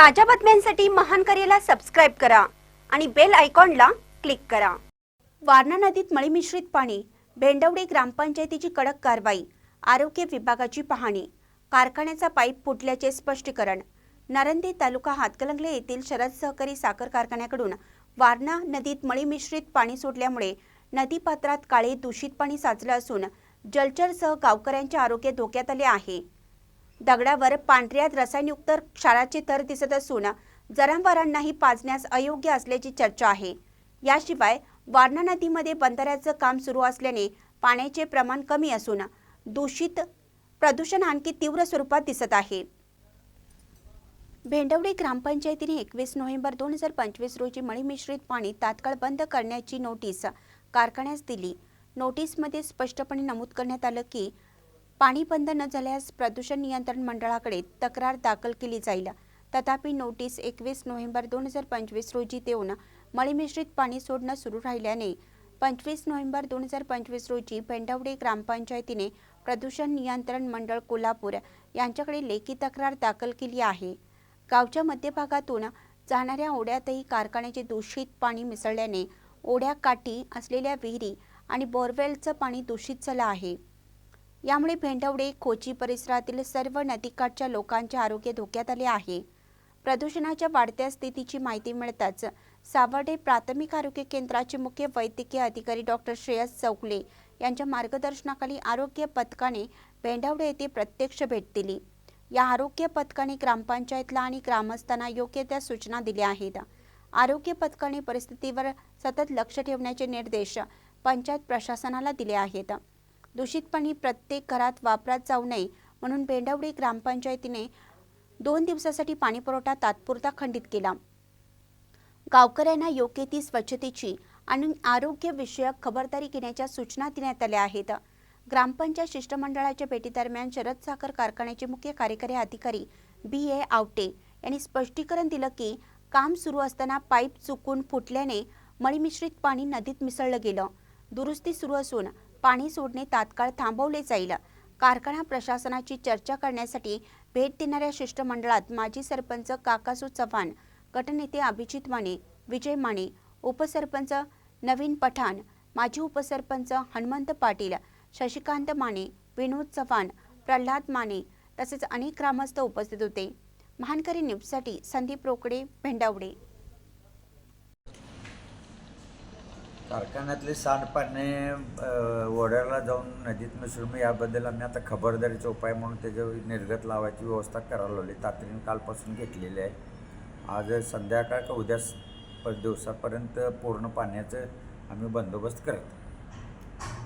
ताज्या बातम्यांसाठी महान करेला सबस्क्राईब करा आणि बेल आयकॉनला क्लिक करा. वारणा नदीत मळीमिश्रित पाणी भेंडवडे ग्रामपंचायतीची कडक कारवाई आरोग्य विभागाची पाहणी कारखान्याचा पाईप फुटल्याचे स्पष्टीकरण नरंदे तालुका हातकलंगले येथील शरद सहकारी साखर कारखान्याकडून वारणा नदीत मळीमिश्रित पाणी सोडल्यामुळे नदीपात्रात काळे दूषित पाणी साचलं असून जलचरसह गावकऱ्यांचे आरोग्य धोक्यात आले आहे. दगडावर पांढऱ्या रसायनयुक्त क्षाराचे थर दिसत असून जनावरांनाही पाजण्यास अयोग्य असल्याची चर्चा आहे. याशिवाय वारणा नदीमध्ये बंधाऱ्याचं काम सुरू असल्याने पाण्याचे प्रमाण कमी असून दूषित प्रदूषण आणखी तीव्र स्वरूपात दिसत आहे. भेंडवडी ग्रामपंचायतीने एकवीस नोव्हेंबर दोन हजार पंचवीस रोजी मळीमिश्रित पाणी तात्काळ बंद करण्याची नोटीस कारखान्यास दिली. नोटीसमध्ये स्पष्टपणे नमूद करण्यात आलं की पाणी बंद न झाल्यास प्रदूषण नियंत्रण मंडळाकडे तक्रार दाखल केली जाईल. तथापि नोटीस एकवीस नोव्हेंबर दोन हजार पंचवीस रोजी देऊन मळीमिश्रित पाणी सोडणं सुरू राहिल्याने पंचवीस नोव्हेंबर दोन हजार पंचवीस रोजी पेंढवडे ग्रामपंचायतीने प्रदूषण नियंत्रण मंडळ कोल्हापूर यांच्याकडे लेखी तक्रार दाखल केली आहे. गावच्या मध्यभागातून जाणाऱ्या ओढ्यातही कारखान्याचे दूषित पाणी मिसळल्याने ओढ्या काठी असलेल्या विहिरी आणि बोरवेलचं पाणी दूषित झालं आहे. यामुळे भेंडवडे कोची परिसरातील सर्व नदीकाठच्या लोकांचे आरोग्य धोक्यात आले आहे. प्रदूषणाच्या वाढत्या स्थितीची माहिती मिळताच सावर्डे प्राथमिक आरोग्य केंद्राचे मुख्य वैद्यकीय अधिकारी डॉक्टर श्रेयस चौगले यांच्या मार्गदर्शनाखाली आरोग्य पथकाने भेंडवडे येथे प्रत्यक्ष भेट दिली. या आरोग्य पथकाने ग्रामपंचायतला आणि ग्रामस्थांना योग्य त्या सूचना दिल्या आहेत. आरोग्य पथकाने परिस्थितीवर सतत लक्ष ठेवण्याचे निर्देश पंचायत प्रशासनाला दिले आहेत. दूषित पाणी प्रत्येक घरात वापरात जाऊ नये म्हणून भेंडवडी ग्रामपंचायतीने दोन दिवसासाठी पाणीपुरवठा तात्पुरता खंडित केला. गावकऱ्यांना योग्य ती स्वच्छतेची आणि आरोग्यविषयक खबरदारी घेण्याच्या सूचना देण्यात आल्या आहेत. ग्रामपंचायत शिष्टमंडळाच्या भेटीदरम्यान शरद साखर कारखान्याचे मुख्य कार्यकारी अधिकारी बी ए आवटे यांनी स्पष्टीकरण दिलं की काम सुरू असताना पाईप चुकून फुटल्याने मळीमिश्रित पाणी नदीत मिसळलं गेलं. दुरुस्ती सुरू असून पाणी सोडणे तात्काळ थांबवले जाईल. कारखाना प्रशासनाची चर्चा करण्यासाठी भेट देणाऱ्या शिष्टमंडळात माजी सरपंच काकासू चव्हाण गटनेते अभिजित माने विजय माने उपसरपंच नवीन पठाण माजी उपसरपंच हनुमंत पाटील शशिकांत माने विनोद चव्हाण प्रल्हाद माने तसेच अनेक ग्रामस्थ उपस्थित होते. महानकरी न्यूजसाठी संदीप रोकडे भेंडावडे. कारखान्यातले सांडपाणी अ, ओढ्याला जाऊन नदीत मिसळून याबद्दल आम्ही आता खबरदारीचा उपाय म्हणून त्याच्यावर निर्गत लावायची व्यवस्था करायला लावली तातडीने कालपासून घेतलेली आहे. आज संध्याकाळ का उद्या दिवसापर्यंत पूर्ण पाण्याचं आम्ही बंदोबस्त करत